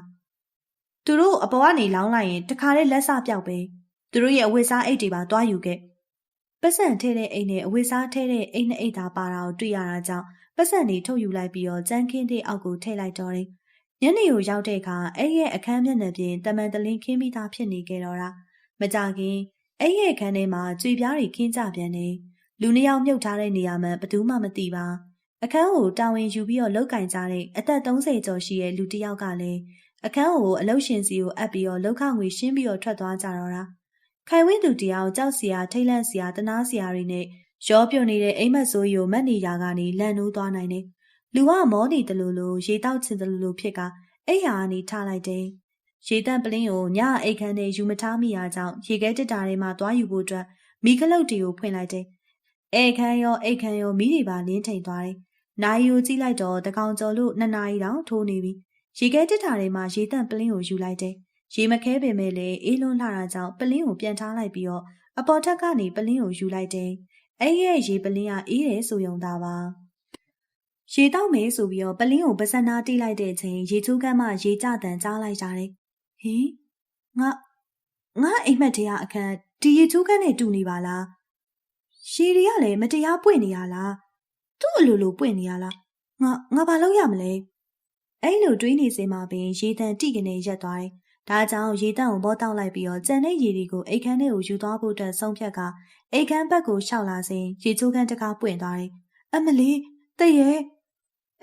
။သူတို့အပေါ်ကနေလောင်းလိုက်ရင်တခါတည်းလက်ဆပြောက်ပဲ။သူတို့ရဲ့အဝတ်စားအိတ်တွေပါတွားယူခဲ့။ပတ်စံထဲတဲ့အိတ်နဲ့အဝတ်စားထဲတဲ့အိတ်နဲ့အိတ်သာပါတာကိုတွေ့ရတာကြောင့်ပတ်စံတွေထုတ်ယူလိုက်ပြီးတော့ကြမ်းခင်းတဲ့အောက်ကိုထည့်လိုက်တော့တယ်။ညနေကိုရောက်တဲ့အခါအဲ့ရဲ့အခန်းမျက်နှာပြင်တမန်တလင်းခင်းပြီးသားဖြစ်နေကြတော့တာ။မကြခင် အဲ့ရဲ့အခန်းထဲမှာကြွေပြားတွေခင်းကြပြန်နေ။လူနှစ်ယောက်မြုပ်ထားတဲ့နေရာမှာဘယ်သူမှမသိပါ။အခန်းကိုတာဝန်ယူပြီးတော့လောက်ကင်ကြတဲ့အသက်30ကျော်ရှိတဲ့လူတစ်ယောက်ကလည်းအခန်းကိုအလုရှင်စီကိုအပ်ပြီးတော့လောက်ခငွေရှင်းပြီးတော့ထွက်သွားကြတော့တာ။ခိုင်ဝင်းသူတရားကြောက်စရာထိတ်လန့်စရာတနာစရာတွေနဲ့ရောပြုံနေတဲ့အိမ်မက်ဆိုးရီကိုမက်နေရာကနေလန့်နိုးသွားနိုင်တယ်။လူကမောနေတယ်လို့လို့ရေတောက်ချင်တယ်လို့လို့ဖြစ်ကအိယာကနေထားလိုက်တယ်။ ရေတန့်ပလင်းကိုညအိတ်ခမ်းနဲ့ယူမထားမိရာကြောင့်ရေခဲတစ်တာထဲမှာသွားယူဖို့အတွက်မိခလုတ်တီကိုဖွင့်လိုက်တယ်။အိတ်ခမ်းရောအိတ်ခမ်းရောမိတွေပါလင်းထိန်သွားတယ်။နိုင်ယူကြည့်လိုက်တော့တကောင်ကျော်လို့နှစ်နာရီတောင်ထိုးနေပြီ။ရေခဲတစ်တာထဲမှာရေတန့်ပလင်းကိုယူလိုက်တယ်။ရေမခဲပင်မဲ့လေအေးလွန်းလာတာကြောင့်ပလင်းကိုပြန်ထားလိုက်ပြီးတော့အပေါ်ထက်ကနေပလင်းကိုယူလိုက်တယ်။အဲ့ရဲ့ရေပလင်းကအေးတယ်ဆိုယုံတာပါ။ရေတောက်မယ်ဆိုပြီးတော့ပလင်းကိုပစနာတိလိုက်တဲ့အချိန်ရေချိုးကမ်းမှရေကြတန်ကြားလိုက်ကြတယ်။ ဟင်ငါငါအိမ်မက်တရားအခန်းဒီရေချိုးကမ်းနဲ့တူနေပါလား။ရေတွေကလည်းမတရားပွင့်နေရလား။သူ့အလိုလိုပွင့်နေရလား။ငါငါဘာလုပ်ရမလဲ။အဲ့လိုတွေးနေစင်မှာပင်ရေတန်တိကနေရက်သွားတယ်ဒါကြောင့်ရေတန့်ကိုဘောတောက်လိုက်ပြီးတော့ကြံတဲ့ရေတွေကိုအိတ်ခမ်းထဲကိုယူသွားဖို့အတွက်ဆုံးဖြတ်ကအိတ်ခမ်းဘက်ကိုရှောက်လာစဉ်ရေချိုးခမ်းတကားပွင့်သွားတယ်။အမလီတည့်ရဲ့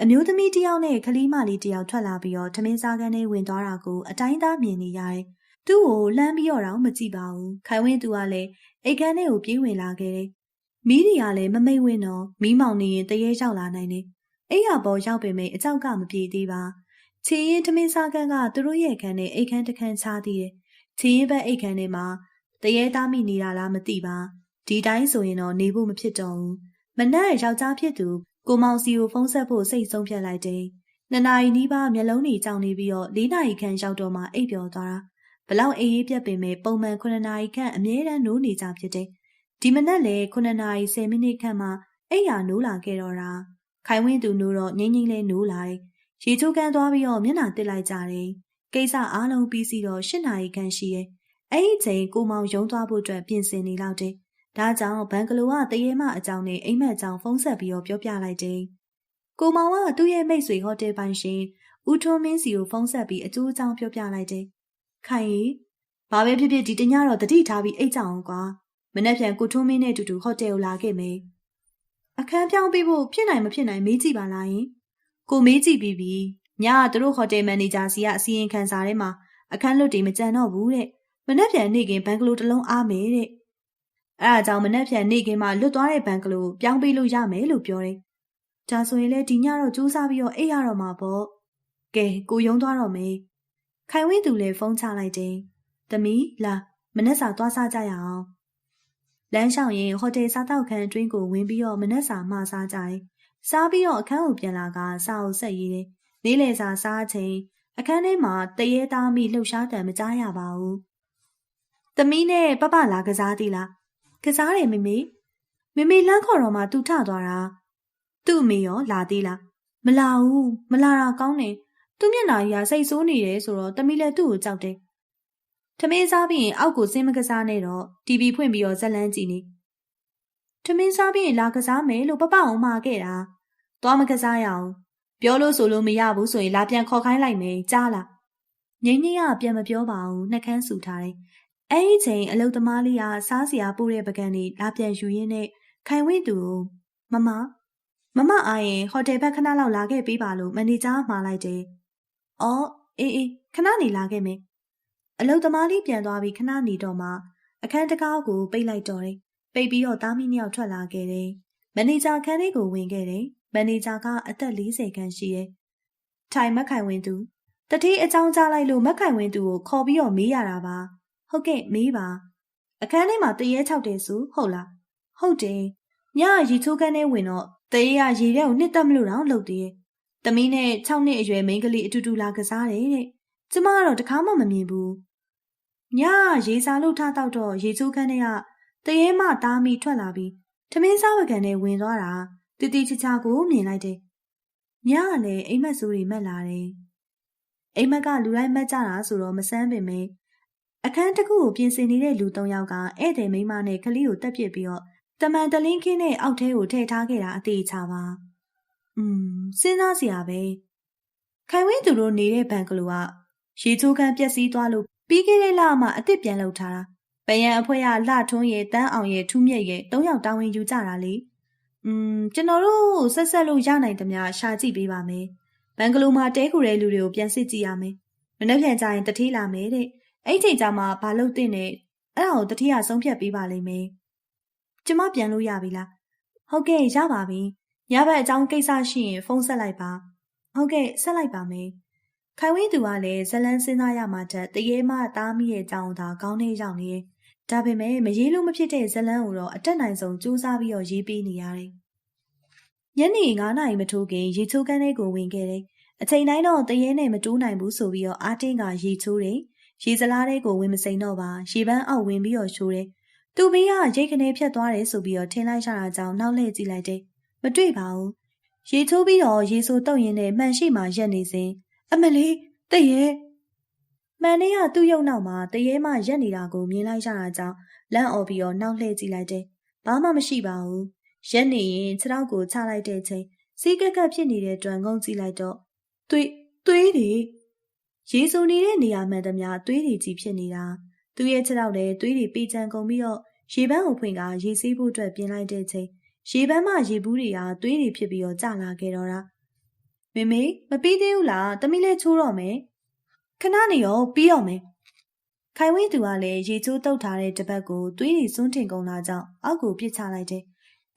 အမျိုးသမီးတယောက်နဲ့ကလေးမလေးတယောက်ထွက်လာပြီးတော့ထမင်းစားကန်းထဲဝင်သွားတာကိုအတိုင်းသားမြင်နေရတယ်။သူ့ကိုလှမ်းပြီးတော့တော့မကြည့်ပါဘူး။ခိုင်ဝင်းသူကလည်းအိတ်ခမ်းထဲကိုပြေးဝင်လာခဲ့တယ်။မီးတွေကလည်းမမိတ်ဝင်းတော့မီးမောင်နေရင်တရေရောက်လာနိုင်တယ်။အိယာပေါ်ရောက်ပေမဲ့အကြောက်ကမပြေသေးပါ။ချီရင်ထမင်းစားခန်းကသူတို့ရဲ့ခန်းနဲ့အိတ်ခန်းတစ်ခန်းချသေးတယ်။ချီရင်ဘက်အိတ်ခန်းထဲမှာတရေသားမိနေတာလားမသိပါ။ဒီတိုင်းဆိုရင်တော့နေဖို့မဖြစ်တော့ဘူး။မနက်ယောက်ျားဖြစ်သူ ကိုမောင်စီကိုဖုန်းဆက်ဖို့စိတ်ဆုံးဖြတ်လိုက်တယ်။နှစ်နာရီနီးပါးမျက်လုံးတွေကြောင်နေပြီးတော့လေးနာရီခန့်ရောက်တော့မှအိပ်ပျော်သွားတာ။ဘလောက်အေးအေးပြတ်ပင်မဲ့ပုံမှန်9နာရီခန့်အမြဲတမ်းနိုးနေကြဖြစ်တယ်။ဒီမနက်လေ9နာရီ10မိနစ်ခန့်မှအိပ်ရာနိုးလာခဲ့တော့တာ။ခိုင်ဝင်းသူနိုးတော့ငိမ့်ငိမ့်လေးနိုးလာတယ်။ရေချိုးကန်းသွားပြီးတော့မျက်နှာတစ်လိုက်ကြတယ်။ကိစ္စအားလုံးပြီးစီတော့၈နာရီခန့်ရှိရဲ့။အဲ့ဒီချိန်ကိုမောင်ရုံးသွားဖို့အတွက်ပြင်ဆင်နေလောက်တယ်။ ဒါကြောင့်ဘန်ကလိုကတရေမအကြောင်းနဲ့အိမ်မက်အကြောင်းဖုန်းဆက်ပြီးတော့ပြောပြလိုက်တယ်။ကိုမောင်ကသူ့ရဲ့မိတ်ဆွေဟိုတယ်ပိုင်ရှင်ဦးထွန်းမင်းစီကိုဖုန်းဆက်ပြီးအကျိုးအကြောင်းပြောပြလိုက်တယ်။ခိုင်ရီဘာပဲဖြစ်ဖြစ်ဒီတညတော့တတိထားပြီးအိတ်ကြအောင်ကွာ။မနေ့ပြန်ကိုထွန်းမင်းနဲ့အတူတူဟိုတယ်ကိုလာခဲ့မယ်။အခန်းပြောင်းပြီးဖို့ဖြစ်နိုင်မဖြစ်နိုင်မေးကြည့်ပါလားယင်။ကိုမေးကြည့်ပြီးပြီညကသူတို့ဟိုတယ်မန်နေဂျာစီကအစီရင်ခံစာထဲမှာအခန်းလွတ်တွေမကြံတော့ဘူးတဲ့မနှက်ပြန်နေခင်ဘန်ကလိုတစ်လုံးအားမယ်တဲ့ အဲအကြောင်းမနှက်ပြန်နေခင်မှာလွတ်သွားတဲ့ဘန်ကလိုပြောင်းပေးလို့ရမယ်လို့ပြောတယ်ဒါဆိုရင်လေဒီညတော့စူးစမ်းပြီးတော့အိပ်ရတော့မှာပေါ့ကဲကိုယုံသွားတော့မယ်ခိုင်ဝင်းသူလည်းဖုန်းချလိုက်တယ်သမီးလာမနှက်စာသွားစားကြရအောင်လမ်းလျှောက်ရင်ဟိုတယ်စားတောက်ခန်းအတွင်းကိုဝင်ပြီးတော့မနှက်စာမှာစားကြတယ်စားပြီးတော့အခန်းကိုပြန်လာကစာအုပ်ဆက်ရေးတယ်။နေ့လယ်စာစားချိန်အခန်းထဲမှာတရေသားမိလှုပ်ရှားတံမကြားရပါဘူး။သမီးနဲ့ပပလာကစားသေးလား။ ကစားတယ်မေမေ။မေမေလမ်းခေါ်တော့မှသူထသွားတာ။သူ့အမေရောလာသေးလား။မလာဘူး။မလာတာကောင်းတယ်။သူ့မျက်နှာကြီးကစိတ်ဆိုးနေတယ်ဆိုတော့သမီးလည်းသူ့ကိုကြောက်တယ်။ထမင်းစားပြီးရင်အောက်ကိုစင်းမကစားနဲ့တော့ TV ဖွင့်ပြီးတော့ဇက်လန်းကြည့်နေ။ထမင်းစားပြီးရင်လာကစားမယ်လို့ပပအောင်မှာခဲ့တာသွားမကစားရအောင်ပြောလို့ဆိုလို့မရဘူးဆိုရင်လာပြန်ခေါ်ခိုင်းလိုက်မယ်ကြားလားငိမ့်ငိမ့်ကပြန်မပြောပါဘူးနှက်ခမ်းဆူထားတယ် အဲ့ဒီချိန်အလုသမားလေးကစားစရာပို့တဲ့ပကံလေးလာပြန်ယူရင်းနဲ့ခိုင်ဝင့်သူမမမမအားရင်ဟိုတယ်ဘက်ခဏလောက်လာခဲ့ပေးပါလို့မန်နေဂျာမှာလိုက်တယ်။အော်အေးအေးခဏနေလာခဲ့မယ်။အလုသမားလေးပြန်သွားပြီးခဏနေတော့မှအခန်းတကားကိုပိတ်လိုက်တော့တယ်ပိတ်ပြီးတော့သားမီးနှစ်ယောက်ထွက်လာခဲ့တယ်။မန်နေဂျာခန်းလေးကိုဝင်ခဲ့တယ်။မန်နေဂျာကအသက်40ခန့်ရှိရဲ့။ထိုင်မက်ခိုင်ဝင်းသူတတိအကြောင်းကြားလိုက်လို့မက်ခိုင်ဝင်းသူကိုခေါ်ပြီးတော့မေးရတာပါ။ ဟုတ်ကဲ့မေးပါ။အခန်းထဲမှာတရေချောက်တယ်ဆိုဟုတ်လား။ဟဟုတ်တယ်ညရေချိုးခန်းထဲဝင်တော့တရေကရေထဲကိုနှစ်သက်မလို့တော့လှုပ်သေးတယ်သမီးနဲ့6နှစ်အရွယ်မိန်းကလေးအတူတူလာကစားတယ်တဲ့ကျမကတော့တခါမှမမြင်ဘူးညရေစာလို့ထားတော့တော့ရေချိုးခန်းထဲကတရေမသားမိထွက်လာပြီးထမင်းစားဝကန်နဲ့ဝင်သွားတာတီတီချာချာကိုမြင်လိုက်တယ်ညကလည်းအိမ်မက်စိုးတွေမက်လာတယ်အိမ်မက်ကလူတိုင်းမက်ကြတာဆိုတော့မဆန်းပင်ပဲ အခန်းတစ်ခုကိုပြင်ဆင်နေတဲ့လူ၃ယောက်ကဧည့်သည်မိန်းမနဲ့ကလေးကိုတက်ပစ်ပြီးတော့တမန်တလင်းခင်းတဲ့အောက်ထဲကိုထည့်ထားခဲ့တာအသေးချပါ။อืมစဉ်းစားစရာပဲ။ခိုင်ဝင်းသူတို့နေတဲ့ဘန်ကလိုကရေချိုးခန်းပျက်စီးသွားလို့ပြီးခဲ့တဲ့လမှအစ်စ်ပြန်လုပ်ထားတာ။ပယံအဖွဲကလှထွန်းရဲ့တန်းအောင်ရဲ့ထူးမြက်ရဲ့၃ယောက်တောင်းဝင်ယူကြတာလေ။อืมကျွန်တော်တို့ဆက်ဆက်လို့ရနိုင်သမျှရှာကြည့်ပေးပါမယ်။ဘန်ကလိုမှာတဲခုတဲ့လူတွေကိုပြန်စစ်ကြည့်ရမယ်။မနေ့ပြန်ကြရင်တတိလာမယ်တဲ့။ အဲ့ချိန်ကျမှဘာလို့တင်နေအဲ့ဒါကိုတတိယဆုံးဖြတ်ပေးပါလိမ့်မယ်။ကျမပြန်လို့ရပြီလား။ဟုတ်ကဲ့ရပါပြီ။ညဘက်အကြောင်းကိစ္စရှိရင်ဖုန်းဆက်လိုက်ပါ။ဟုတ်ကဲ့ဆက်လိုက်ပါမယ်။ခိုင်ဝင်းသူကလည်းဇလန်းစဉ်းစားရမှတည်းတရေမသားမိရဲ့အကြောင်းသာကောင်းနေရောက်နေတယ်။ဒါပေမဲ့မရေးလို့မဖြစ်တဲ့ဇလန်းကိုတော့အတက်နိုင်ဆုံးစူးစမ်းပြီးတော့ရေးပေးနေရတယ်။ညနေ9နာရီမထိုးခင်ရေချိုးကန်းလေးကိုဝင်ခဲ့တယ်။အချိန်တိုင်းတော့တရေနဲ့မတိုးနိုင်ဘူးဆိုပြီးတော့အာတင်းကရေချိုးတယ်။ ရေစလားလေးကိုဝင်မစိန်တော့ပါရေပန်းအောက်ဝင်ပြီးတော့ရှိုးတယ်။သူဘေးကရိတ်ခနဲဖြတ်သွားတယ်ဆိုပြီးတော့ထင်လိုက်ရတာကြောင့်နောက်လှည့်ကြည့်လိုက်တယ်။မတွေ့ပါဘူး။ရေချိုးပြီးတော့ရေဆိုတုတ်ရင်နဲ့မှန်ရှိမှရက်နေစဉ်အမလေးတရေမှန်နေရသူ့ရုပ်နောက်မှာတရေမှရက်နေတာကိုမြင်လိုက်ရတာကြောင့်လန့်အော်ပြီးတော့နောက်လှည့်ကြည့်လိုက်တယ်။ဘာမှမရှိပါဘူး။ရက်နေရင်ခြေထောက်ကိုချလိုက်တဲ့ချိန်စီးကက်ကက်ဖြစ်နေတဲ့တွန်ငုံကြည့်လိုက်တော့သွေးသွေးတွေ ရေဆိုနေတဲ့နေရာမှန်သမျှသွေးတွေကြီးဖြစ်နေတာသူ့ရဲ့ခြေထောက်လည်းသွေးတွေပေချံကုန်ပြီးတော့ရေပန်းကိုဖွင့်ကရေဆေးဖို့အတွက်ပြင်လိုက်တဲ့ချိန်ရေပန်းမှရေဘူးတွေကသွေးတွေဖြစ်ပြီးတော့ကျလာခဲ့တော့တာမေမေမပြီးသေးဘူးလားတမီးလေးချိုးတော့မယ်ခဏနေရောပြီးတော့မယ်ခိုင်ဝင်းသူကလည်းရေချိုးတုတ်ထားတဲ့တပတ်ကိုသွေးတွေစွန်းထင်ကုန်လာကြောင်းအောက်ကိုပြစ်ချလိုက်တယ်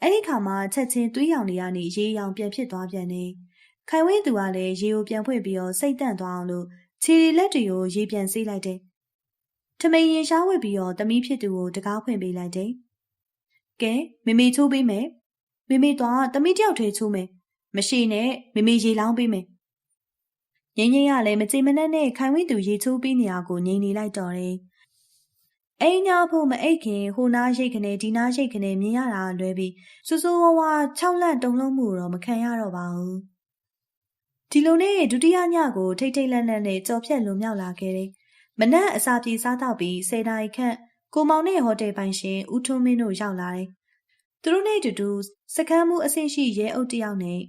အဲ့ဒီခါမှာချက်ချင်းသွေးရောင်တွေကနေရေရောင်ပြန်ဖြစ်သွားပြန်နေခိုင်ဝင်းသူကလည်းရေကိုပြန်ဖွင့်ပြီးတော့စိတ်တန့်သွားအောင်လို့ ခြေရီလက်တွေကိုရေပြန်ဆေးလိုက်တယ်။ထမိန်ရင်ရှားဝစ်ပြီးတော့သမီးဖြစ်သူကိုတကားဖွင့်ပေးလိုက်တယ်။ကဲမမေချိုးပေးမယ်။မမေတော့သမီးတယောက်ထဲချိုးမယ်။မရှိနဲ့မမေရေလောင်းပေးမယ်။ငင်းငင်းကလည်းမကြည်မနှက်နဲ့ခိုင်ဝင်းသူရေချိုးပေးနေရကိုငြိမ်နေလိုက်တော့တယ်။အိမ်ညာဖို့မအိတ်ခင်ဟိုနားရိတ်ခနဲ့ဒီနားရိတ်ခနဲ့မြင်ရတာလွဲပြီးစူးစူးဝါးဝါ၆လန့်တုံလုံးမှုတော့မခံရတော့ပါဘူး။ ဒီလိုနဲ့ဒုတိယညကိုထိတ်ထိတ်လန့်လန့်နဲ့ကြော်ဖြတ်လွန်မြောက်လာခဲ့တယ်။မနက်အစာပြေစားတော့ပြီး၁၀နာရီခန့်ကိုမောင်နဲ့ဟိုတယ်ပိုင်ရှင်ဦးထွန်းမင်းတို့ရောက်လာတယ်။သူတို့နဲ့တူတူစကမ်းမှုအဆင့်ရှိရဲအုပ်တယောက်နဲ့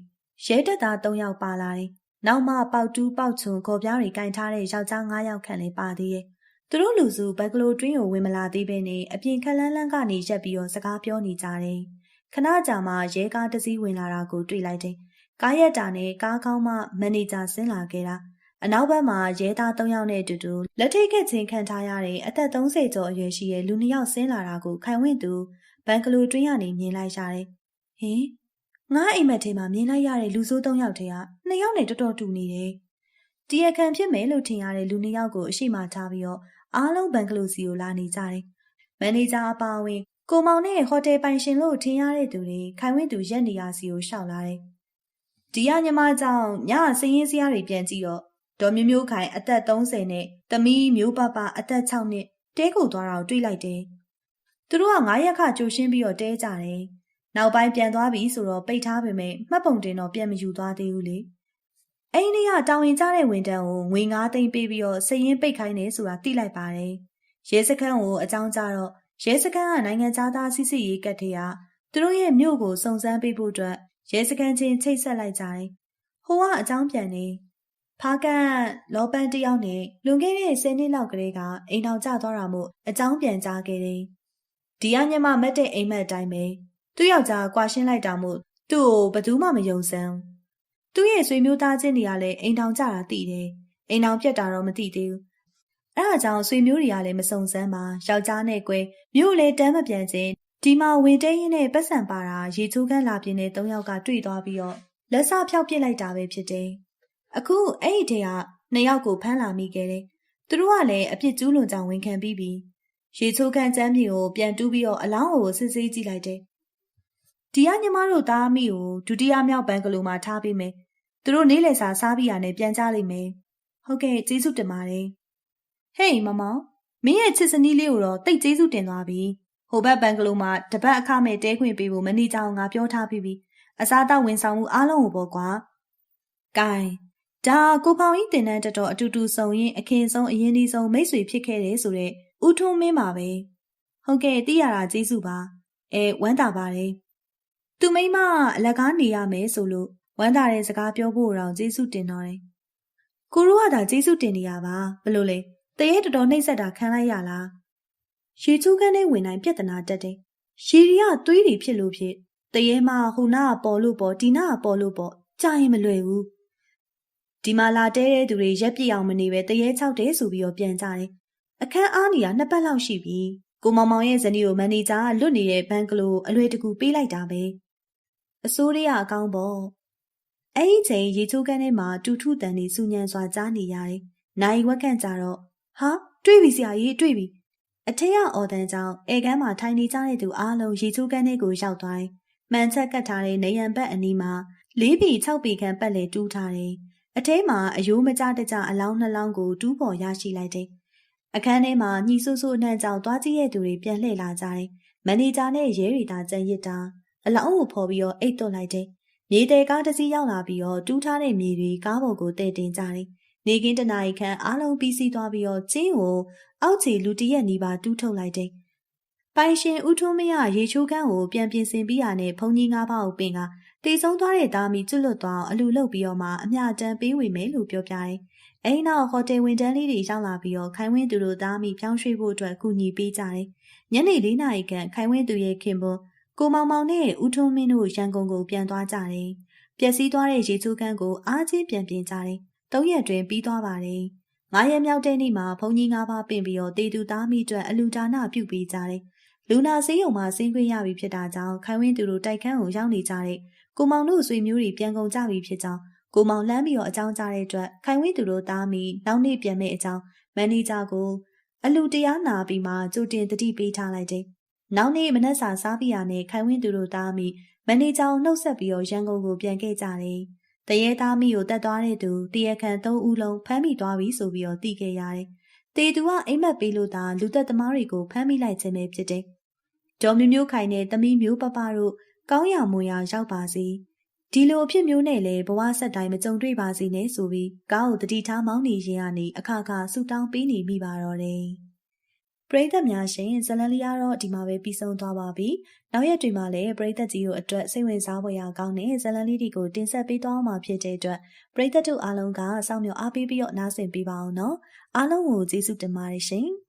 ရဲတပ်သား၃ယောက်ပါလာတယ်။နောက်မှပေါတူးပေါချွန်ခေါ်ပြားတွေကင်ထားတဲ့ယောက်ျား၅ယောက်ခန့်လည်းပါသေးတယ်။သူတို့လူစုဘက်ကလိုတွင်းကိုဝင်မလာသေးပဲနဲ့အပြင်ခက်လန်းလန်းကနေရက်ပြီးတော့စကားပြောနေကြတယ်။ခဏကြာမှရဲကားတစ်စီးဝင်လာတာကိုတွေ့လိုက်တယ် ကားရက်တာနဲ့ကားကောင်းမှမန်နေဂျာဆင်းလာခဲ့တာအနောက်ဘက်မှာရဲသား၃ယောက်နဲ့အတူတူလက်ထိတ်ခက်ချင်းခံထားရတဲ့အသက်30ကျော်အရွယ်ရှိတဲ့လူနှစ်ယောက်ဆင်းလာတာကိုခိုင်ဝင့်သူဘန်ကလိုတွင်းကနေမြင်လိုက်ရတယ်။ဟင်ငါအိမ်မက်ထဲမှာမြင်လိုက်ရတဲ့လူဆိုး၃ယောက်ထဲကနှစ်ယောက်နဲ့တော်တော်တူနေတယ်။တီရခံဖြစ်မယ်လို့ထင်ရတဲ့လူနှစ်ယောက်ကိုအရှိမထားပြီးတော့အားလုံးဘန်ကလိုစီကိုလာနေကြတယ်။မန်နေဂျာအပါအဝင်ကိုမောင်နဲ့ဟိုတယ်ပိုင်ရှင်လို့ထင်ရတဲ့သူတွေခိုင်ဝင့်သူရက်နေရစီကိုရှောက်လာတယ်။ ဒီရညီမကြောင့်ညစည်ရင်စရာတွေပြန်ကြည့်တော့ဒေါ်မျိုးမျိုးခိုင်အသက်30နဲ့သမီးမျိုးပပအသက်6နှစ်တဲကိုသွားတာကိုတွေ့လိုက်တယ်။သူတို့က9ရက်ခကြိုရှင်းပြီးတော့တဲကြတယ်။နောက်ပိုင်းပြန်သွားပြီဆိုတော့ပိတ်ထားပေမဲ့မှတ်ပုံတင်တော့ပြန်မယူသွားသေးဘူးလေ။အဲ့ဒီကတောင်ရင်ကြတဲ့ဝန်တန်းကိုငွေ9သိန်းပေးပြီးတော့စည်ရင်ပိတ်ခိုင်းနေဆိုတာသိလိုက်ပါတယ်။ရဲစခန်းကိုအကြောင်းကြားတော့ရဲစခန်းကနိုင်ငံသားစစ်စစ်ရေးကတ်တွေကသူတို့ရဲ့မြို့ကိုစုံစမ်းပေးဖို့အတွက် ရဲစခန်းချင်းချိတ်ဆက်လိုက်ကြတယ်။ဟိုကအကြောင်းပြန်နေဖားကန်လောပန်းတယောက်နဲ့လွန်ခဲ့တဲ့10နှစ်လောက်ကလေးကအိမ်တော်ကျသွားတာမို့အကြောင်းပြန်ကြားခဲ့တယ်။ဒီအညမမက်တဲ့အိမ်မက်အတိုင်းပဲသူ့ယောက်ျားကွာရှင်းလိုက်တာမို့သူ့ကိုဘသူမှမယုံစမ်း။သူ့ရဲ့ဆွေမျိုးသားချင်းတွေကလည်းအိမ်တော်ကျတာသိတယ်။အိမ်တော်ပြက်တာတော့မသိသေးဘူး။အဲဒါကြောင့်ဆွေမျိုးတွေကလည်းမစုံစမ်းပါယောက်ျားနဲ့ကွဲမြို့လည်းတမ်းမပြန်ခြင်း ဒီမှာဝင်တဲရင်နဲ့ပတ်စံပါတာရေချိုးခန်းလာပြင်းတဲ့၃ယောက်ကတွေ့သွားပြီးတော့လက်စဖြောက်ပစ်လိုက်တာပဲဖြစ်တယ်။အခုအဲ့ဒီထဲကနှစ်ယောက်ကိုဖမ်းလာမိခဲ့တယ်။သူတို့ကလည်းအပြစ်ကျူးလွန်ကြောင်ဝန်ခံပြီးပြီ။ရေချိုးခန်းကျမ်းမြေကိုပြန်တူးပြီးတော့အလောင်းကိုစစ်ဆေးကြည့်လိုက်တယ်ဒီကညီမတို့သားအမိကိုဒုတိယမြောက်ဘန်ကလိုမှာထားပေးမယ်သူတို့နေလေစာစားပြီးရနဲ့ပြန်ကြလိမ့်မယ်ဟုတ်ကဲ့ကျေးဇူးတင်ပါတယ်ဟေးမမောင်မင်းရဲ့ချစ်စနီးလေးကိုတော့တိတ်ကျေးဇူးတင်သွားပြီ ဟိုဘက်ဘန်ကလိုမှာတပတ်အခမဲ့တဲခွင့်ပေးဖို့မနေကြအောင်ငါပြောထားပြီးပြီအစားအသောက်ဝန်ဆောင်မှုအားလုံးကိုပေါ့ကွာကဲဒါကိုပေါင်ကြီးတင်တန်းတတော်အတူတူဆုံရင်အခင်ဆုံးအရင်ဒီဆုံးမိတ်ဆွေဖြစ်ခဲ့တယ်ဆိုတော့ဦးထုံးမင်းပါပဲဟုတ်ကဲ့သိရတာကျေးဇူးပါအဲဝမ်းသာပါတယ်သူမိမအလကားနေရမယ်ဆိုလို့ဝမ်းသာတဲ့စကားပြောဖို့တော့ကျေးဇူးတင်တော့တယ်ကိုရိုးကသာကျေးဇူးတင်နေရပါဘလို့လဲတရေတော်တော်နှိမ့်ဆက်တာခံလိုက်ရလား ရေချူးခန်းထဲဝင်တိုင်းပြဿနာတက်တယ်ရေရီကသွေးတွေဖြစ်လို့ဖြစ်တရေမဟိုနာကပေါ်လို့ပေါ်ဒီနာကပေါ်လို့ပေါ်ကြာရင်မလွယ်ဘူးဒီမှာလာတဲတဲ့သူတွေရက်ပြစ်အောင်မနေပဲတရေချောက်တယ်ဆိုပြီးတော့ပြန်ကြတယ်အခန်းအားနေရနှစ်ပတ်လောက်ရှိပြီကိုမောင်မောင်ရဲ့ဇနီးကိုမန်နေဂျာကလွတ်နေတဲ့ဘန်ကလိုအလွယ်တကူပေးလိုက်တာပဲအစိုးရအကောင်းပေါ့အဲ့ဒီချိန်ရေချိုးကန်းထဲမှာတူထုတန်နေစူညံစွာကြားနေရတယ်နိုင်ဝက်ခန့်ကြတော့ဟာတွေ့ပြီဆရာကြီးတွေ့ပြီ အထက်ကအော်တန်ကြောင့်အဲကန်းမှာထိုင်နေကြတဲ့သူအားလုံးရေချိုးကန်းထဲကိုရောက်သွားတယ်မှန်ချက်ကတ်ထားတဲ့နေရန်ဘက်အနီးမှာလေးပီ၆ပီခန့်ပတ်လေတူးထားတယ်အထဲမှာအယိုးမကြတကြအလောင်းနှလောင်းကိုတူးပေါ်ရရှိလိုက်တယ်အခန်းထဲမှာညီဆူဆူအနှံ့ကြောင်သွားကြည့်တဲ့သူတွေပြန်လှည့်လာကြတယ်မန်နေဂျာနဲ့ရဲရီတာကြံရစ်တာအလောင်းကိုဖော်ပြီးတော့အိတ်သွတ်လိုက်တယ်မြေတဲကားတစ်စီးရောက်လာပြီးတော့တူးထားတဲ့မြေတွေကားပေါ်ကိုတည်တင်ကြတယ်နေကင်းတနာရီခန့်အားလုံးပြီးစီးသွားပြီးတော့ကျင်းကို အောက်ခြေလူတရက်နီးပါတူးထုတ်လိုက်တယ်။ပိုင်ရှင်ဦးထုံးမရရေချိုးကန်းကိုပြန်ပြင်ဆင်ပြီးရနဲ့ဘုံကြီးငါးပါးကိုပင်ကတေဆုံးသွားတဲ့သားမီကျွလွတ်သွားအောင်အလူလုပ်ပြီးတော့မှအမျှတန်းပေးဝေမယ်လို့ပြောပြတယ်။အဲဒီနောက်ဟိုတယ်ဝန်တန်းလေးတွေရောက်လာပြီးတော့ခိုင်ဝင်းသူတို့သားမီပြောင်းရွှေ့ဖို့အတွက်ကူညီပေးကြတယ်။ညနေ၄နာရီခန့်ခိုင်ဝင်းသူရဲ့ခင်ပွန်းကိုမောင်မောင်နဲ့ဦးထုံးမင်းတို့ရန်ကုန်ကိုပြန်သွားကြတယ်။ပျက်စီးသွားတဲ့ရေချိုးကန်းကိုအားချင်းပြန်ပြင်ကြတယ်။သုံးရက်တွင်ပြီးသွားပါတယ်။ ငါးရက်မြောက်တဲ့နေ့မှာဘုံကြီးငါးပါးပင်ပြီးတော့တေတူသားမိအတွက်အလူဒါနပြုပေးကြတယ်။လူနာဆေးရုံမှာဆင်းခွင့်ရပြီဖြစ်တာကြောင့်ခိုင်ဝင်းသူတို့တိုက်ခန်းကိုရောက်နေကြတဲ့ကိုမောင်တို့ဆွေမျိုးတွေပြန်ကုန်ကြပြီဖြစ်ကြောင်းကိုမောင်လမ်းပြီးတော့အကြောင်းကြားတဲ့အတွက်ခိုင်ဝင်းသူတို့သားမိနောက်နေ့ပြန်မဲ့အကြောင်းမန်နေဂျာကိုအလူတရားနာပြီးမှကြိုတင်တတိပေးထားလိုက်တယ်။နောက်နေ့မနက်စာစားပြီးရနဲ့ခိုင်ဝင်းသူတို့သားမိမန်နေဂျာကိုနှုတ်ဆက်ပြီးတော့ရန်ကုန်ကိုပြန်ခဲ့ကြတယ်။ တရေသားမိကိုတက်သွားတဲ့သူတရခန်၃ဦးလုံးဖမ်းမိသွားပြီဆိုပြီးတော့သိခဲ့ရတယ်။တေသူကအိမ်မက်ပေးလို့သာလူသက်သမားတွေကိုဖမ်းမိလိုက်ခြင်းပဲဖြစ်တယ်။ဒေါ်မျိုးမျိုးခိုင်နဲ့သမီးမျိုးပပတို့ကောင်းရမွန်ရရောက်ပါစေ။ဒီလိုအဖြစ်မျိုးနဲ့လည်းဘဝဆက်တိုင်းမကြုံတွေ့ပါစေနဲ့ဆိုပြီးကားကိုတတိထားမောင်းနေရင်ကနေအခါခါဆူတောင်းပေးနေမိပါတော့တယ်။ ပရိသတ်များရှင်ဇလန်လီကတော့ဒီမှာပဲပြီးဆုံးသွားပါပြီ။နောက်ရက်တွေမှာလည်းပရိသတ်ကြီးတို့အတွက်စိတ်ဝင်စားဖွယ်ရာကောင်းတဲ့ဇလန်လေးတွေကိုတင်ဆက်ပေးသွားမှာဖြစ်တဲ့အတွက်ပရိသတ်တို့အားလုံးကစောင့်မျှော်အားပေးပြီးတော့နားဆင်ပေးပါအောင်နော်။အားလုံးကိုကျေးဇူးတင်ပါတယ်ရှင်။